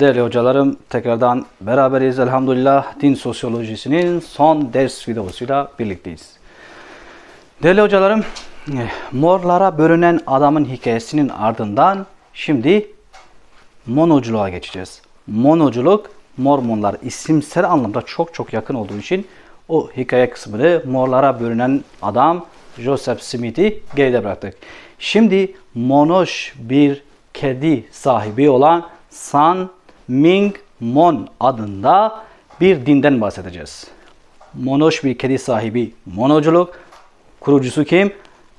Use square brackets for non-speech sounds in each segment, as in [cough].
Değerli hocalarım tekrardan beraberiz elhamdülillah din sosyolojisinin son ders videosuyla birlikteyiz. Değerli hocalarım eh, morlara bölünen adamın hikayesinin ardından şimdi monoculuğa geçeceğiz. Monoculuk Mormonlar isimsel anlamda çok çok yakın olduğu için o hikaye kısmını morlara bölünen adam Joseph Smith'i geride bıraktık. Şimdi monoş bir kedi sahibi olan San Ming Mon adında bir dinden bahsedeceğiz. Monoş bir kedi sahibi monoculuk. Kurucusu kim?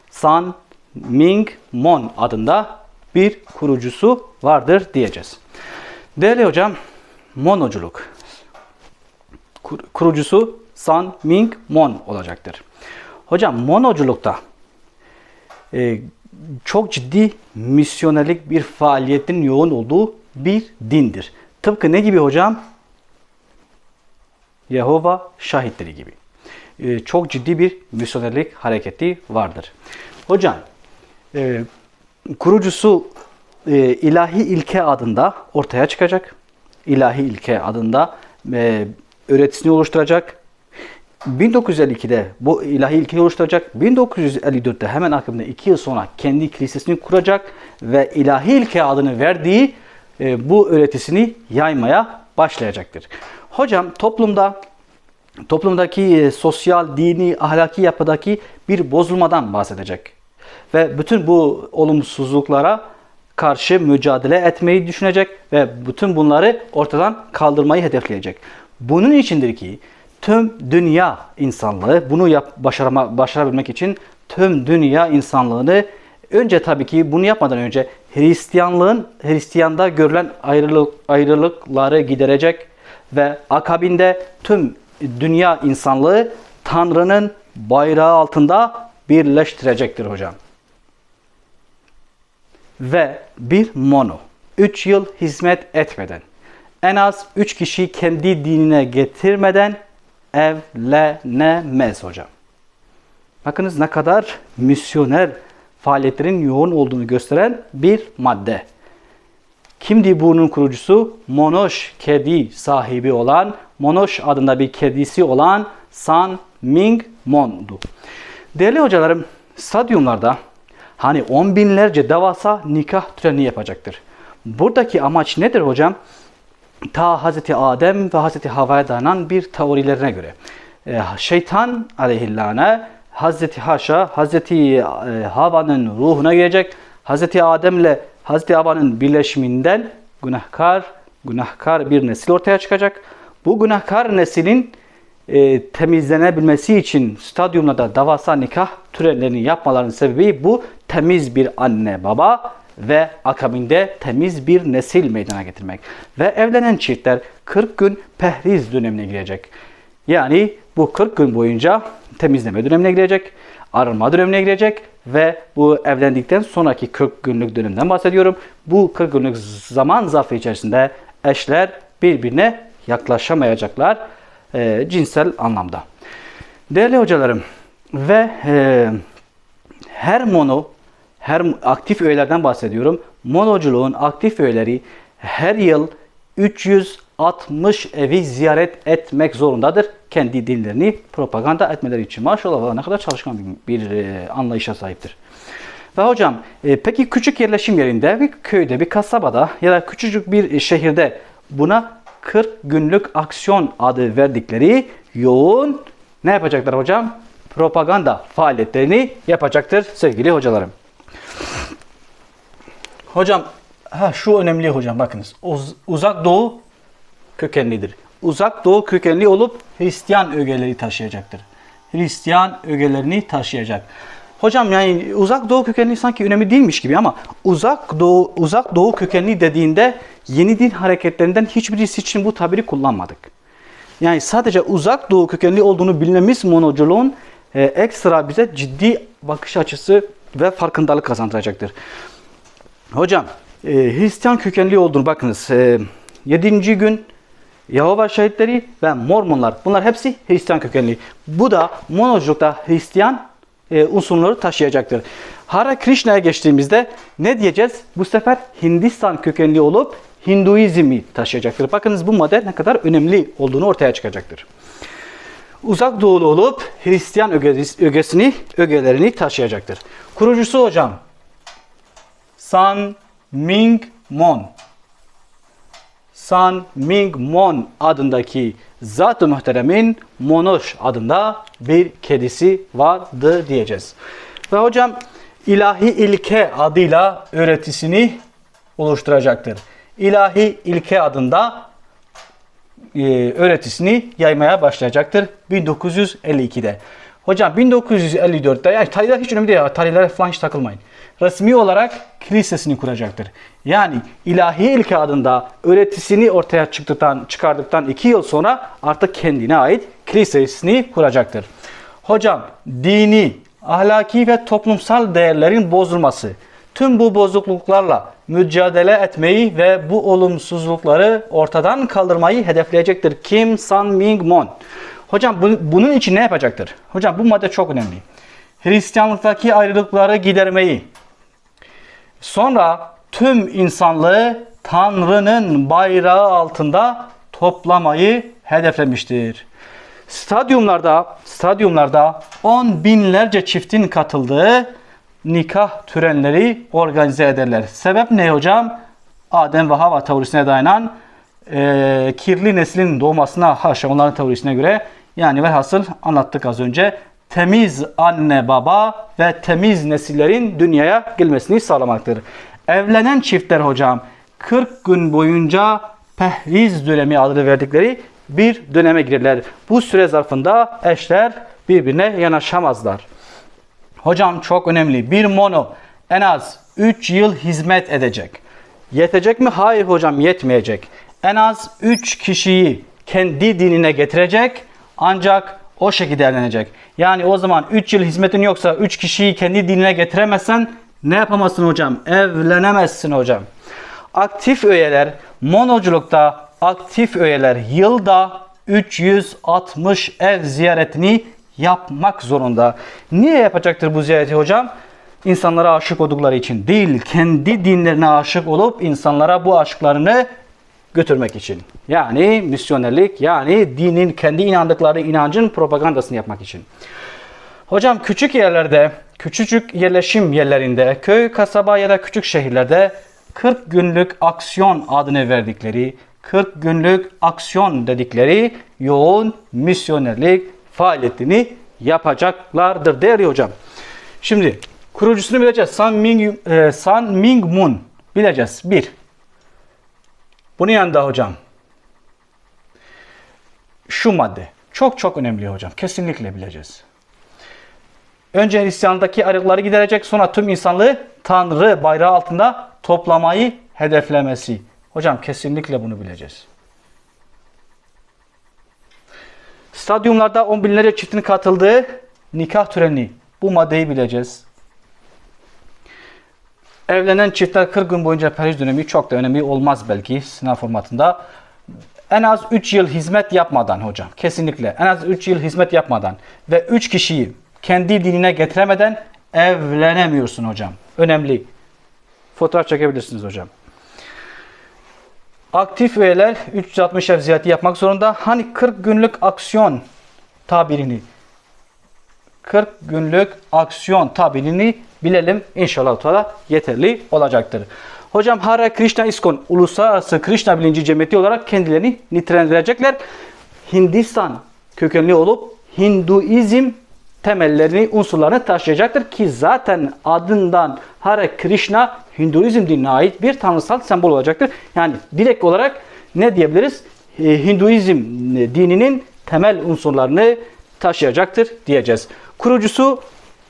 San Ming Mon adında bir kurucusu vardır diyeceğiz. Değerli hocam, monoculuk. Kur- Kurucusu San Ming Mon olacaktır. Hocam monoculukta e, çok ciddi misyonerlik bir faaliyetin yoğun olduğu bir dindir. Tıpkı ne gibi hocam? Yehova şahitleri gibi. E, çok ciddi bir misyonerlik hareketi vardır. Hocam, e, kurucusu e, ilahi ilke adında ortaya çıkacak. İlahi ilke adında e, öğretisini oluşturacak. 1952'de bu ilahi ilkeyi oluşturacak. 1954'te hemen akabinde 2 yıl sonra kendi kilisesini kuracak ve ilahi ilke adını verdiği e, bu öğretisini yaymaya başlayacaktır. Hocam toplumda toplumdaki e, sosyal, dini, ahlaki yapıdaki bir bozulmadan bahsedecek. Ve bütün bu olumsuzluklara karşı mücadele etmeyi düşünecek ve bütün bunları ortadan kaldırmayı hedefleyecek. Bunun içindir ki tüm dünya insanlığı bunu yap, başarama, başarabilmek için tüm dünya insanlığını önce tabii ki bunu yapmadan önce Hristiyanlığın Hristiyanda görülen ayrılık, ayrılıkları giderecek ve akabinde tüm dünya insanlığı Tanrı'nın bayrağı altında birleştirecektir hocam. Ve bir mono 3 yıl hizmet etmeden en az 3 kişi kendi dinine getirmeden evlenemez hocam. Bakınız ne kadar misyoner faaliyetlerin yoğun olduğunu gösteren bir madde. Kimdi bunun kurucusu? Monoş kedi sahibi olan, Monoş adında bir kedisi olan San Ming Mon'du. Değerli hocalarım, stadyumlarda hani on binlerce devasa nikah töreni yapacaktır. Buradaki amaç nedir hocam? Ta Hazreti Adem ve Hazreti Havva'ya dayanan bir teorilerine göre. Şeytan aleyhillâne Hazreti Haşa, Hazreti e, Havva'nın ruhuna girecek. Hazreti Adem'le Hazreti Havva'nın birleşiminden günahkar, günahkar bir nesil ortaya çıkacak. Bu günahkar neslin e, temizlenebilmesi için stadyumlarda devasa nikah törenlerini yapmalarının sebebi bu temiz bir anne baba ve akabinde temiz bir nesil meydana getirmek. Ve evlenen çiftler 40 gün pehriz dönemine girecek. Yani bu 40 gün boyunca temizleme dönemine girecek, arınma dönemine girecek ve bu evlendikten sonraki 40 günlük dönemden bahsediyorum. Bu 40 günlük zaman zarfı içerisinde eşler birbirine yaklaşamayacaklar e, cinsel anlamda. Değerli hocalarım ve e, her mono her aktif üyelerden bahsediyorum. Monoculuğun aktif üyeleri her yıl 360 evi ziyaret etmek zorundadır. Kendi dinlerini propaganda etmeleri için. Maşallah ne kadar çalışkan bir, bir e, anlayışa sahiptir. Ve hocam e, peki küçük yerleşim yerinde bir köyde bir kasabada ya da küçücük bir şehirde buna 40 günlük aksiyon adı verdikleri yoğun ne yapacaklar hocam? Propaganda faaliyetlerini yapacaktır sevgili hocalarım. Hocam ha şu önemli hocam bakınız. Uz- uzak doğu kökenlidir. Uzak doğu kökenli olup Hristiyan ögeleri taşıyacaktır. Hristiyan ögelerini taşıyacak. Hocam yani uzak doğu kökenli sanki önemli değilmiş gibi ama uzak doğu uzak doğu kökenli dediğinde yeni din hareketlerinden hiçbirisi için bu tabiri kullanmadık. Yani sadece uzak doğu kökenli olduğunu bilmemiz monoculuğun e, ekstra bize ciddi bakış açısı ve farkındalık kazandıracaktır. Hocam e, Hristiyan kökenli olduğunu bakınız. E, 7. gün Yahova şahitleri ve Mormonlar bunlar hepsi Hristiyan kökenli. Bu da monoculukta Hristiyan e, unsurları taşıyacaktır. Hare Krishna'ya geçtiğimizde ne diyeceğiz? Bu sefer Hindistan kökenli olup Hinduizmi taşıyacaktır. Bakınız bu madde ne kadar önemli olduğunu ortaya çıkacaktır. Uzak doğulu olup Hristiyan ögesi- ögesini, ögelerini taşıyacaktır. Kurucusu hocam San Ming Mon. San Ming Mon adındaki Zat-ı Muhterem'in Monoş adında bir kedisi vardı diyeceğiz. Ve hocam ilahi ilke adıyla öğretisini oluşturacaktır. İlahi ilke adında e, öğretisini yaymaya başlayacaktır 1952'de. Hocam 1954'te yani tarihler hiç önemli değil. Tarihlere falan hiç takılmayın. Resmi olarak kilisesini kuracaktır. Yani ilahi ilke adında öğretisini ortaya çıktıktan, çıkardıktan iki yıl sonra artık kendine ait kilisesini kuracaktır. Hocam dini, ahlaki ve toplumsal değerlerin bozulması, tüm bu bozukluklarla mücadele etmeyi ve bu olumsuzlukları ortadan kaldırmayı hedefleyecektir. Kim San Ming Mon. Hocam bu- bunun için ne yapacaktır? Hocam bu madde çok önemli. Hristiyanlıktaki ayrılıkları gidermeyi, sonra tüm insanlığı Tanrı'nın bayrağı altında toplamayı hedeflemiştir. Stadyumlarda, stadyumlarda on binlerce çiftin katıldığı nikah törenleri organize ederler. Sebep ne hocam? Adem ve Hava teorisine dayanan eee, kirli neslin doğmasına haşa onların teorisine göre yani velhasıl anlattık az önce temiz anne baba ve temiz nesillerin dünyaya gelmesini sağlamaktır. Evlenen çiftler hocam 40 gün boyunca pehriz dönemi adını verdikleri bir döneme girerler. Bu süre zarfında eşler birbirine yanaşamazlar. Hocam çok önemli. Bir mono en az 3 yıl hizmet edecek. Yetecek mi? Hayır hocam yetmeyecek. En az 3 kişiyi kendi dinine getirecek ancak o şekilde evlenecek. Yani o zaman 3 yıl hizmetin yoksa 3 kişiyi kendi dinine getiremezsen ne yapamazsın hocam? Evlenemezsin hocam. Aktif üyeler monoculukta aktif üyeler yılda 360 ev ziyaretini yapmak zorunda. Niye yapacaktır bu ziyareti hocam? İnsanlara aşık oldukları için değil, kendi dinlerine aşık olup insanlara bu aşklarını götürmek için. Yani misyonerlik, yani dinin kendi inandıkları inancın propagandasını yapmak için. Hocam küçük yerlerde, küçücük yerleşim yerlerinde, köy, kasaba ya da küçük şehirlerde 40 günlük aksiyon adını verdikleri, 40 günlük aksiyon dedikleri yoğun misyonerlik faaliyetini yapacaklardır değerli hocam. Şimdi kurucusunu bileceğiz. San Ming, e, San Ming Mun bileceğiz. Bir. Bunun yanında hocam şu madde çok çok önemli hocam. Kesinlikle bileceğiz. Önce Hristiyanlıktaki ayrılıkları giderecek, sonra tüm insanlığı Tanrı bayrağı altında toplamayı hedeflemesi. Hocam kesinlikle bunu bileceğiz. Stadyumlarda on binlerce çiftin katıldığı nikah töreni. Bu maddeyi bileceğiz. Evlenen çiftler 40 gün boyunca perhiz dönemi çok da önemli olmaz belki sınav formatında. En az 3 yıl hizmet yapmadan hocam. Kesinlikle. En az 3 yıl hizmet yapmadan ve 3 kişiyi kendi dinine getiremeden evlenemiyorsun hocam. Önemli. Fotoğraf çekebilirsiniz hocam. Aktif üyeler 360 ev ziyareti yapmak zorunda. Hani 40 günlük aksiyon tabirini 40 günlük aksiyon tabirini bilelim. İnşallah Teala yeterli olacaktır. Hocam Hare Krishna İskon Uluslararası Krishna Bilinci Cemiyeti olarak kendilerini nitelendirecekler. Hindistan kökenli olup Hinduizm temellerini, unsurlarını taşıyacaktır ki zaten adından Hare Krishna Hinduizm dinine ait bir tanrısal sembol olacaktır. Yani direkt olarak ne diyebiliriz? Ee, Hinduizm dininin temel unsurlarını taşıyacaktır diyeceğiz. Kurucusu,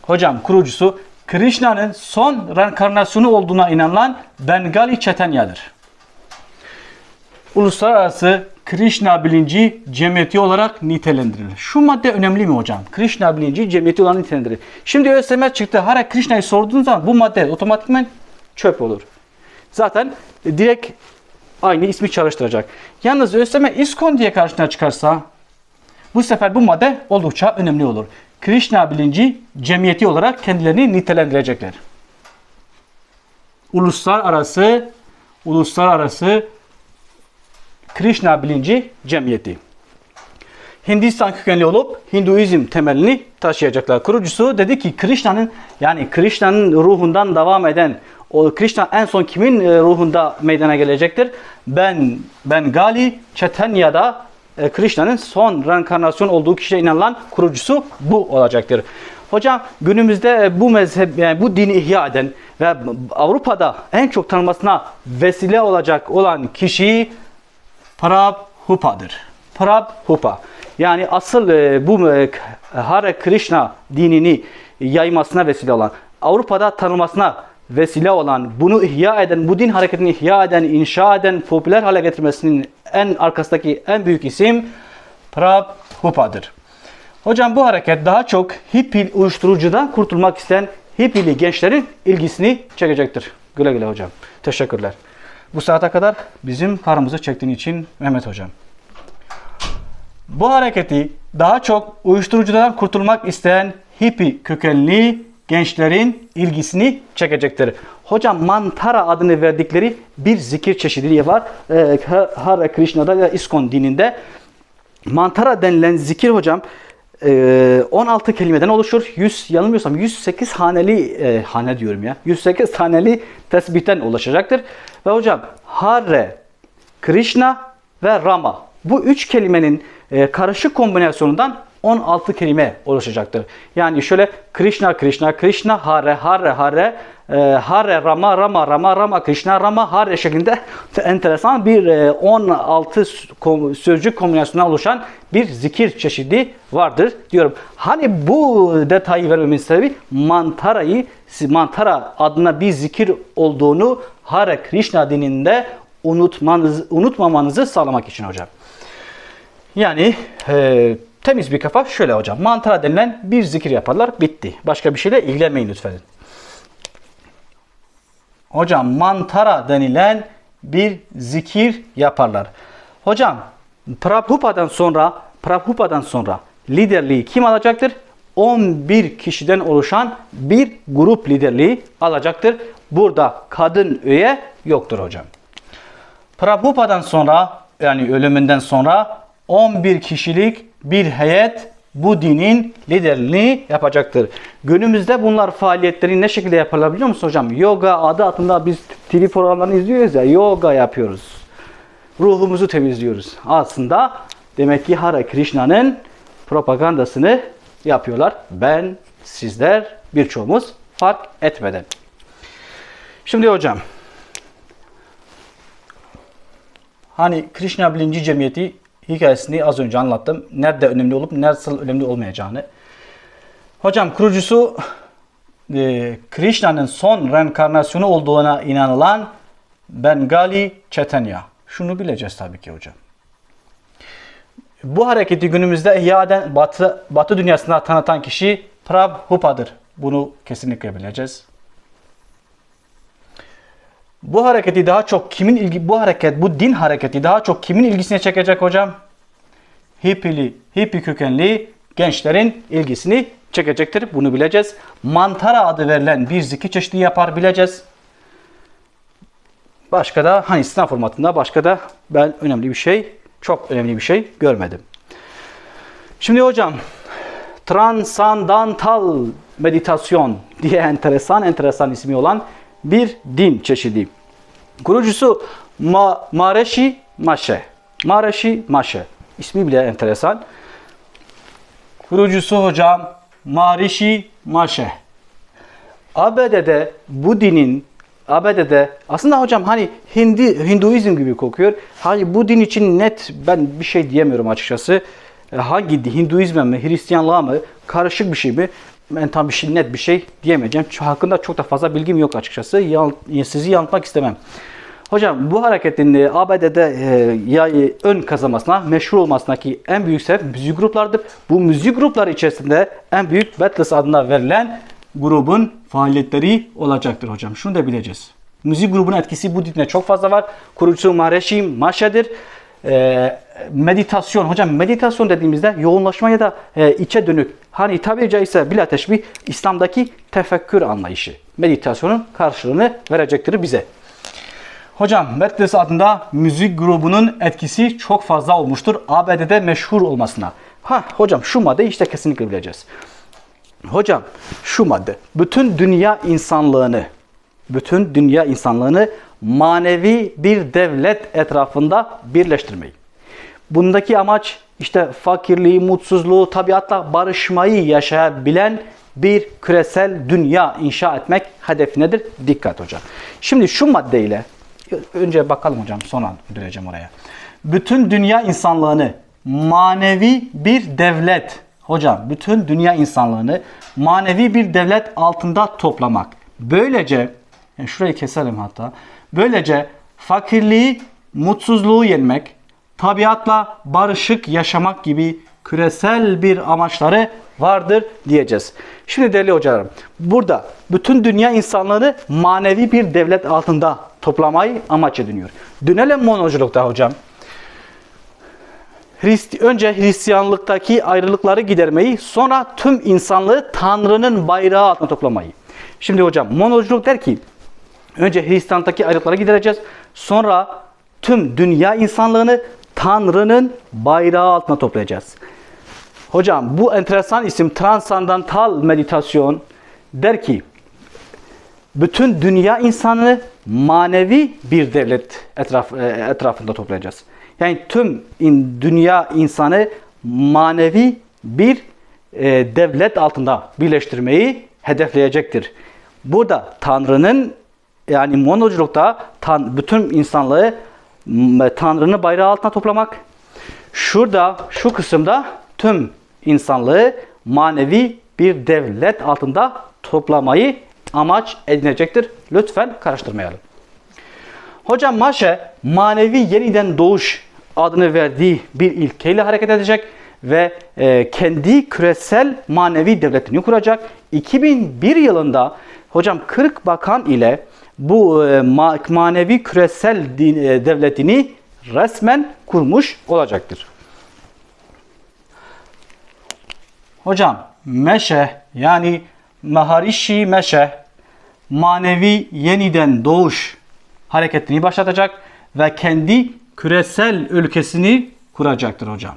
hocam kurucusu Krishna'nın son reenkarnasyonu olduğuna inanılan Bengali Çetanya'dır. Uluslararası Krishna bilinci cemiyeti olarak nitelendirilir. Şu madde önemli mi hocam? Krishna bilinci cemiyeti olarak nitelendirilir. Şimdi ÖSYM çıktı. Hare Krishna'yı sorduğunuz zaman bu madde otomatikman çöp olur. Zaten direkt aynı ismi çalıştıracak. Yalnız ÖSYM İskon diye karşına çıkarsa bu sefer bu madde oldukça önemli olur. Krishna bilinci cemiyeti olarak kendilerini nitelendirecekler. Uluslararası uluslararası Krishna bilinci cemiyeti. Hindistan kökenli olup Hinduizm temelini taşıyacaklar. Kurucusu dedi ki Krishna'nın yani Krishna'nın ruhundan devam eden o Krishna en son kimin e, ruhunda meydana gelecektir? Ben Bengali Chaitanya'da e, Krishna'nın son reenkarnasyon olduğu kişiye inanılan kurucusu bu olacaktır. Hocam günümüzde e, bu mezhep yani bu dini ihya eden ve Avrupa'da en çok tanınmasına vesile olacak olan kişi Prabhupa'dır. Prabhupa. Yani asıl e, bu Hare Krishna dinini yaymasına vesile olan, Avrupa'da tanınmasına vesile olan, bunu ihya eden, bu din hareketini ihya eden, inşa eden, popüler hale getirmesinin en arkasındaki en büyük isim Prabhupa'dır. Hocam bu hareket daha çok hippie uyuşturucudan kurtulmak isteyen hippili gençlerin ilgisini çekecektir. Güle güle hocam. Teşekkürler. Bu saate kadar bizim karnımızı çektiğin için Mehmet hocam. Bu hareketi daha çok uyuşturucudan kurtulmak isteyen hippie kökenli gençlerin ilgisini çekecektir. Hocam mantara adını verdikleri bir zikir çeşidi var. Ee, Hare Krishna'da ya İskon dininde. Mantara denilen zikir hocam 16 e, kelimeden oluşur. 100 yanılmıyorsam 108 haneli e, hane diyorum ya. 108 haneli tesbihten ulaşacaktır. Ve hocam Hare, Krishna ve Rama bu üç kelimenin e, karışık kombinasyonundan 16 kelime oluşacaktır. Yani şöyle Krishna Krishna Krishna Hare Hare Hare e, Hare Rama Rama Rama Rama Krishna Rama Hare şeklinde [laughs] enteresan bir e, 16 sözcük kombinasyonundan oluşan bir zikir çeşidi vardır diyorum. Hani bu detayı vermemin sebebi mantarayı mantara adına bir zikir olduğunu Hare Krishna dininde unutmanız, unutmamanızı sağlamak için hocam. Yani e, temiz bir kafa şöyle hocam. Mantara denilen bir zikir yaparlar. Bitti. Başka bir şeyle ilgilenmeyin lütfen. Hocam mantara denilen bir zikir yaparlar. Hocam Prabhupa'dan sonra Prabhupa'dan sonra liderliği kim alacaktır? 11 kişiden oluşan bir grup liderliği alacaktır. Burada kadın üye yoktur hocam. Prabhupa'dan sonra yani ölümünden sonra 11 kişilik bir heyet bu dinin liderliğini yapacaktır. Günümüzde bunlar faaliyetleri ne şekilde yaparlar biliyor musun hocam? Yoga adı altında biz TV programlarını izliyoruz ya yoga yapıyoruz. Ruhumuzu temizliyoruz. Aslında demek ki Hare Krishna'nın propagandasını yapıyorlar. Ben, sizler, birçoğumuz fark etmeden. Şimdi hocam hani Krishna bilinci cemiyeti hikayesini az önce anlattım. Nerede önemli olup nasıl önemli olmayacağını. Hocam kurucusu e, Krishna'nın son reenkarnasyonu olduğuna inanılan Bengali Chaitanya. Şunu bileceğiz tabii ki hocam. Bu hareketi günümüzde ihya eden batı, batı dünyasında tanıtan kişi Prabhupa'dır. Bunu kesinlikle bileceğiz. Bu hareketi daha çok kimin ilgi bu hareket bu din hareketi daha çok kimin ilgisine çekecek hocam? Hippili, hippi kökenli gençlerin ilgisini çekecektir. Bunu bileceğiz. Mantara adı verilen bir zikir çeşidi yapar bileceğiz. Başka da hani sınav formatında başka da ben önemli bir şey, çok önemli bir şey görmedim. Şimdi hocam transandantal meditasyon diye enteresan enteresan ismi olan bir din çeşidi. Kurucusu Ma Mareshi Mashe. Mareshi Mashe. İsmi bile enteresan. Kurucusu hocam Marishi Mashe. ABD'de bu dinin ABD'de aslında hocam hani Hindi Hinduizm gibi kokuyor. Hani bu din için net ben bir şey diyemiyorum açıkçası. E, hangi Hinduizme mi, Hristiyanlığa mı, karışık bir şey mi? Ben tam bir şey net bir şey diyemeyeceğim. Hakkında çok da fazla bilgim yok açıkçası. Sizi yanıltmak istemem. Hocam bu hareketin ABD'de e, ya, ön kazanmasına, meşhur olmasındaki en büyük sebep müzik gruplardır. Bu müzik grupları içerisinde en büyük Beatles adına verilen grubun faaliyetleri olacaktır hocam. Şunu da bileceğiz. Müzik grubunun etkisi bu dinde çok fazla var. Kurucusu Mareshi Maşe'dir. E, meditasyon, hocam meditasyon dediğimizde yoğunlaşma ya da e, içe dönük. Hani tabiri caizse bila teşbih İslam'daki tefekkür anlayışı. Meditasyonun karşılığını verecektir bize. Hocam Beatles adında müzik grubunun etkisi çok fazla olmuştur. ABD'de meşhur olmasına. Ha hocam şu madde işte kesinlikle bileceğiz. Hocam şu madde bütün dünya insanlığını bütün dünya insanlığını manevi bir devlet etrafında birleştirmeyi. Bundaki amaç işte fakirliği, mutsuzluğu, tabiatla barışmayı yaşayabilen bir küresel dünya inşa etmek hedefi nedir? Dikkat hocam. Şimdi şu maddeyle önce bakalım hocam sonra döneceğim oraya. Bütün dünya insanlığını manevi bir devlet hocam bütün dünya insanlığını manevi bir devlet altında toplamak. Böylece yani şurayı keselim hatta. Böylece fakirliği, mutsuzluğu yenmek, tabiatla barışık yaşamak gibi küresel bir amaçları vardır diyeceğiz. Şimdi değerli hocalarım, burada bütün dünya insanları manevi bir devlet altında toplamayı amaç ediniyor. Dönelim monoculukta hocam. Hristi önce Hristiyanlıktaki ayrılıkları gidermeyi, sonra tüm insanlığı Tanrı'nın bayrağı altına toplamayı. Şimdi hocam monoculuk der ki, önce Hristiyanlıktaki ayrılıkları gidereceğiz, sonra tüm dünya insanlığını Tanrı'nın bayrağı altına toplayacağız. Hocam bu enteresan isim transandantal meditasyon der ki bütün dünya insanını manevi bir devlet etraf, e, etrafında toplayacağız. Yani tüm in, dünya insanı manevi bir e, devlet altında birleştirmeyi hedefleyecektir. Burada Tanrı'nın yani monoculukta tan, bütün insanlığı Tanrı'nın bayrağı altına toplamak. Şurada şu kısımda tüm insanlığı manevi bir devlet altında toplamayı amaç edinecektir. Lütfen karıştırmayalım. Hocam Maşe manevi yeniden doğuş adını verdiği bir ilkeyle hareket edecek ve e, kendi küresel manevi devletini kuracak. 2001 yılında hocam 40 bakan ile bu e, ma manevi küresel din, e, devletini resmen kurmuş olacaktır. Hocam Meşe yani Maharishi Meşe manevi yeniden doğuş hareketini başlatacak ve kendi küresel ülkesini kuracaktır hocam.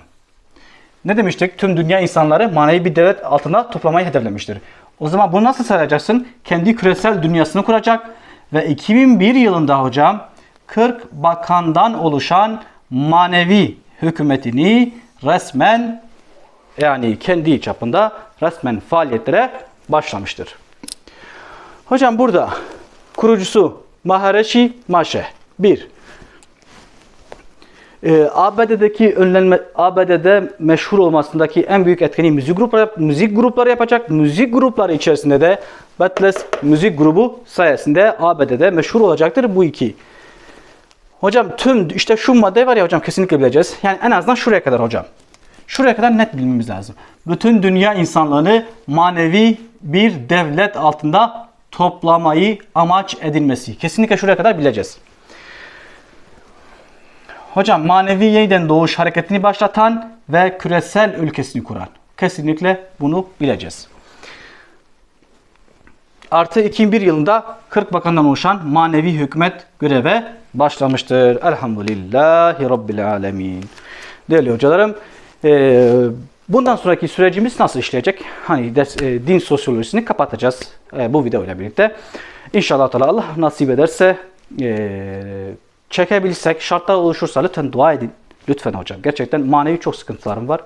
Ne demiştik? Tüm dünya insanları manevi bir devlet altında toplamayı hedeflemiştir. O zaman bunu nasıl sağlayacaksın? Kendi küresel dünyasını kuracak ve 2001 yılında hocam 40 bakandan oluşan manevi hükümetini resmen yani kendi çapında resmen faaliyetlere başlamıştır. Hocam burada kurucusu Maharishi Maşe 1. Ee, ABD'deki önlenme ABD'de meşhur olmasındaki en büyük etkeni müzik grupları müzik grupları yapacak. Müzik grupları içerisinde de Beatles müzik grubu sayesinde ABD'de meşhur olacaktır bu iki. Hocam tüm işte şu madde var ya hocam kesinlikle bileceğiz. Yani en azından şuraya kadar hocam. Şuraya kadar net bilmemiz lazım. Bütün dünya insanlığını manevi bir devlet altında toplamayı amaç edilmesi. Kesinlikle şuraya kadar bileceğiz. Hocam manevi yeniden doğuş hareketini başlatan ve küresel ülkesini kuran. Kesinlikle bunu bileceğiz. Artı 2001 yılında 40 bakandan oluşan manevi hükümet göreve başlamıştır. Elhamdülillahi Rabbil Alemin. Değerli hocalarım, bundan sonraki sürecimiz nasıl işleyecek? Hani din sosyolojisini kapatacağız bu video ile birlikte. İnşallah Allah nasip ederse çekebilirsek, şartlar oluşursa lütfen dua edin. Lütfen hocam. Gerçekten manevi çok sıkıntılarım var.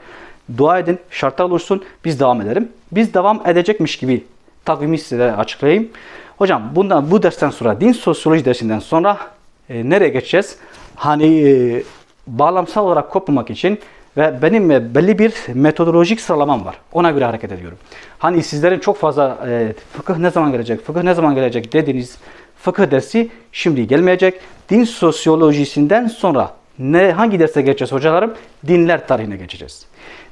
Dua edin, şartlar olursun, biz devam edelim. Biz devam edecekmiş gibi takvimi size açıklayayım. Hocam bundan bu dersten sonra, din sosyoloji dersinden sonra e, nereye geçeceğiz? Hani e, bağlamsal olarak kopmamak için ve benim e, belli bir metodolojik sıralamam var. Ona göre hareket ediyorum. Hani sizlerin çok fazla e, fıkıh ne zaman gelecek, fıkıh ne zaman gelecek dediğiniz fıkıh dersi şimdi gelmeyecek. Din sosyolojisinden sonra ne hangi derse geçeceğiz hocalarım? Dinler tarihine geçeceğiz.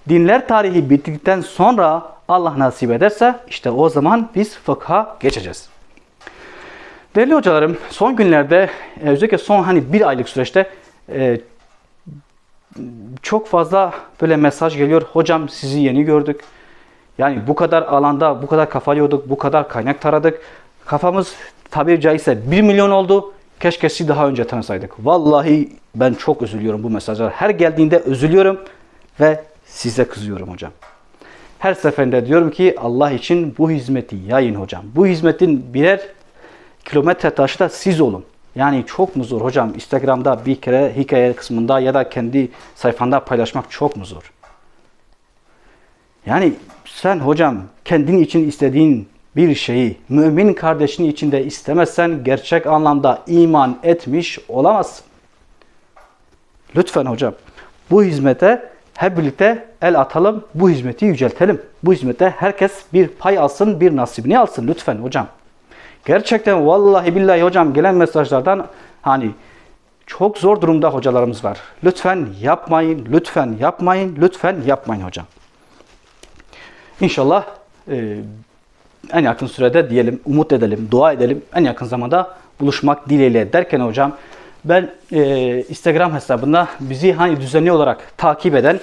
Dinler tarihi bittikten sonra Allah nasip ederse işte o zaman biz fıkha geçeceğiz. Değerli hocalarım son günlerde e, özellikle son hani bir aylık süreçte e, çok fazla böyle mesaj geliyor. Hocam sizi yeni gördük. Yani bu kadar alanda bu kadar kafa yorduk, bu kadar kaynak taradık. Kafamız tabiri caizse 1 milyon oldu. Keşke sizi daha önce tanısaydık. Vallahi ben çok üzülüyorum bu mesajlar. Her geldiğinde üzülüyorum ve size kızıyorum hocam. Her seferinde diyorum ki Allah için bu hizmeti yayın hocam. Bu hizmetin birer kilometre taşı da siz olun. Yani çok mu zor hocam? Instagram'da bir kere hikaye kısmında ya da kendi sayfanda paylaşmak çok mu zor? Yani sen hocam kendin için istediğin bir şeyi mümin kardeşin içinde istemezsen gerçek anlamda iman etmiş olamazsın. Lütfen hocam bu hizmete hep birlikte el atalım, bu hizmeti yüceltelim. Bu hizmete herkes bir pay alsın, bir nasibini alsın lütfen hocam. Gerçekten vallahi billahi hocam gelen mesajlardan hani çok zor durumda hocalarımız var. Lütfen yapmayın, lütfen yapmayın, lütfen yapmayın hocam. İnşallah e, en yakın sürede diyelim, umut edelim, dua edelim. En yakın zamanda buluşmak dileğiyle derken hocam ben e, Instagram hesabında bizi hani düzenli olarak takip eden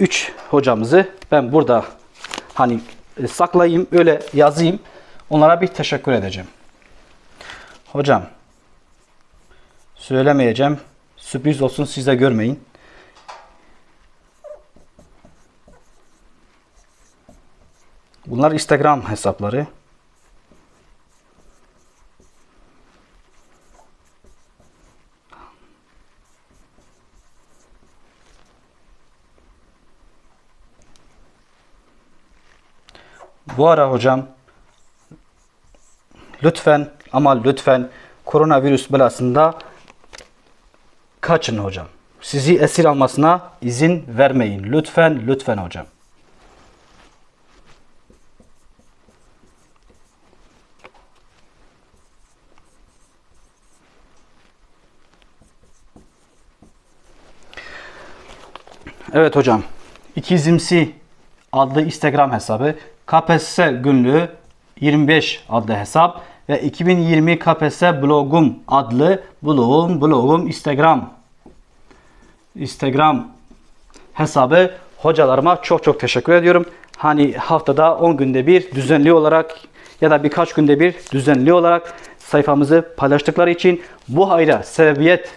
3 hocamızı ben burada hani e, saklayayım, öyle yazayım. Onlara bir teşekkür edeceğim. Hocam söylemeyeceğim. Sürpriz olsun siz de görmeyin. Bunlar Instagram hesapları. Bu ara hocam lütfen ama lütfen koronavirüs belasında kaçın hocam. Sizi esir almasına izin vermeyin. Lütfen lütfen hocam. Evet hocam. İkizimsi adlı Instagram hesabı, KPSS günlüğü 25 adlı hesap ve 2020 KPSS blogum adlı blogum blogum Instagram Instagram hesabı hocalarıma çok çok teşekkür ediyorum. Hani haftada 10 günde bir düzenli olarak ya da birkaç günde bir düzenli olarak sayfamızı paylaştıkları için bu hayra sebebiyet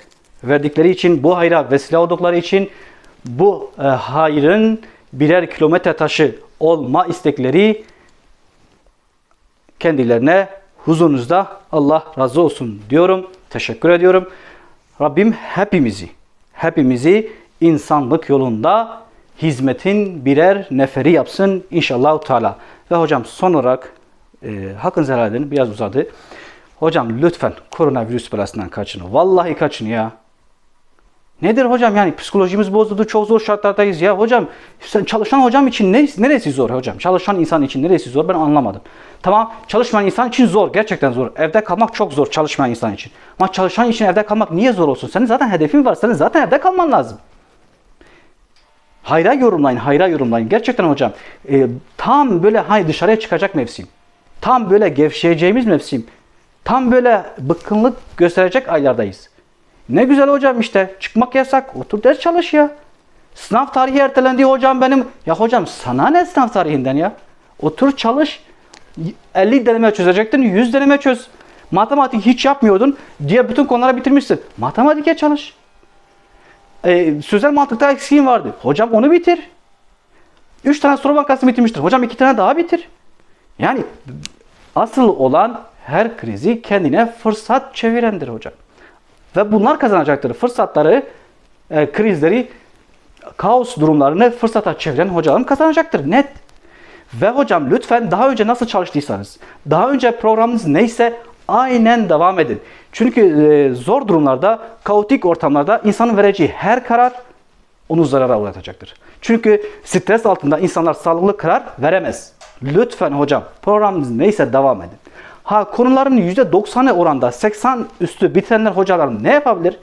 verdikleri için bu hayra vesile oldukları için bu e, hayrın birer kilometre taşı olma istekleri kendilerine huzurunuzda Allah razı olsun diyorum. Teşekkür ediyorum. Rabbim hepimizi, hepimizi insanlık yolunda hizmetin birer neferi yapsın inşallah Teala. Ve hocam son olarak e, hakkınızı helal edin. Biraz uzadı. Hocam lütfen koronavirüs belasından kaçın. Vallahi kaçın ya. Nedir hocam? Yani psikolojimiz bozuldu çok zor şartlardayız ya. Hocam sen çalışan hocam için ne, neresi zor hocam? Çalışan insan için neresi zor? Ben anlamadım. Tamam çalışmayan insan için zor gerçekten zor. Evde kalmak çok zor çalışmayan insan için. Ama çalışan için evde kalmak niye zor olsun? Senin zaten hedefin var senin zaten evde kalman lazım. Hayra yorumlayın hayra yorumlayın. Gerçekten hocam e, tam böyle hani dışarıya çıkacak mevsim. Tam böyle gevşeyeceğimiz mevsim. Tam böyle bıkkınlık gösterecek aylardayız. Ne güzel hocam işte. Çıkmak yasak. Otur ders çalış ya. Sınav tarihi ertelendi hocam benim. Ya hocam sana ne sınav tarihinden ya? Otur çalış. 50 deneme çözecektin. 100 deneme çöz. Matematik hiç yapmıyordun. Diğer bütün konulara bitirmişsin. Matematike çalış. Ee, sözel mantıkta eksiğin vardı. Hocam onu bitir. 3 tane soru bankası bitirmiştir. Hocam 2 tane daha bitir. Yani asıl olan her krizi kendine fırsat çevirendir hocam. Ve bunlar kazanacaktır. Fırsatları, e, krizleri, kaos durumlarını fırsata çeviren hocalarım kazanacaktır. Net. Ve hocam lütfen daha önce nasıl çalıştıysanız, daha önce programınız neyse aynen devam edin. Çünkü e, zor durumlarda, kaotik ortamlarda insanın vereceği her karar onu zarara uğratacaktır. Çünkü stres altında insanlar sağlıklı karar veremez. Lütfen hocam programınız neyse devam edin. Ha konuların %90'ı oranda 80 üstü bitirenler hocalarım ne yapabilir?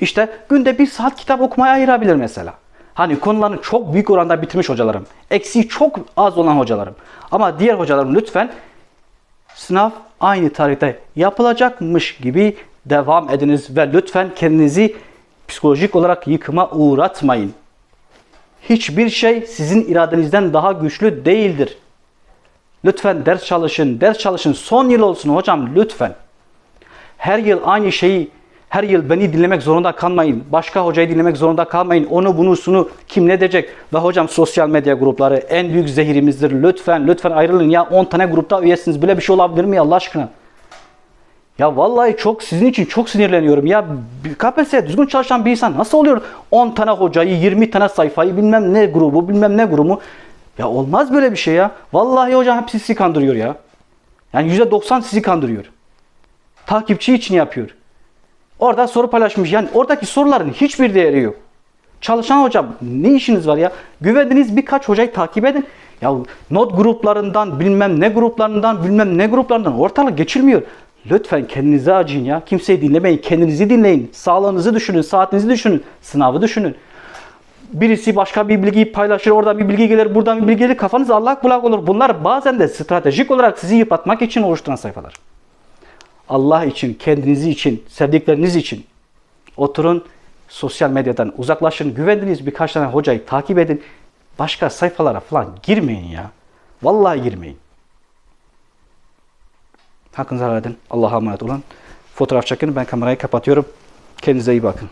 İşte günde bir saat kitap okumaya ayırabilir mesela. Hani konularını çok büyük oranda bitirmiş hocalarım. Eksiği çok az olan hocalarım. Ama diğer hocalarım lütfen sınav aynı tarihte yapılacakmış gibi devam ediniz ve lütfen kendinizi psikolojik olarak yıkıma uğratmayın. Hiçbir şey sizin iradenizden daha güçlü değildir. Lütfen ders çalışın, ders çalışın. Son yıl olsun hocam lütfen. Her yıl aynı şeyi, her yıl beni dinlemek zorunda kalmayın. Başka hocayı dinlemek zorunda kalmayın. Onu bunu sunu kim ne diyecek? Ve hocam sosyal medya grupları en büyük zehirimizdir. Lütfen lütfen ayrılın ya 10 tane grupta üyesiniz. Böyle bir şey olabilir mi ya Allah aşkına? Ya vallahi çok sizin için çok sinirleniyorum. Ya KPSS düzgün çalışan bir insan nasıl oluyor? 10 tane hocayı, 20 tane sayfayı bilmem ne grubu, bilmem ne grubu. Ya olmaz böyle bir şey ya. Vallahi hocam hepsi sizi kandırıyor ya. Yani %90 sizi kandırıyor. Takipçi için yapıyor. Orada soru paylaşmış. Yani oradaki soruların hiçbir değeri yok. Çalışan hocam ne işiniz var ya? Güvendiğiniz birkaç hocayı takip edin. Ya not gruplarından bilmem ne gruplarından bilmem ne gruplarından ortalık geçilmiyor. Lütfen kendinize acıyın ya. Kimseyi dinlemeyin. Kendinizi dinleyin. Sağlığınızı düşünün. Saatinizi düşünün. Sınavı düşünün. Birisi başka bir bilgiyi paylaşır. Oradan bir bilgi gelir. Buradan bir bilgi gelir. Kafanız allak bullak olur. Bunlar bazen de stratejik olarak sizi yıpratmak için oluşturan sayfalar. Allah için, kendinizi için, sevdikleriniz için oturun sosyal medyadan uzaklaşın. Güvendiğiniz birkaç tane hocayı takip edin. Başka sayfalara falan girmeyin ya. Vallahi girmeyin. Hakkınızı helal edin. Allah'a emanet olun. Fotoğraf çekin. Ben kamerayı kapatıyorum. Kendinize iyi bakın.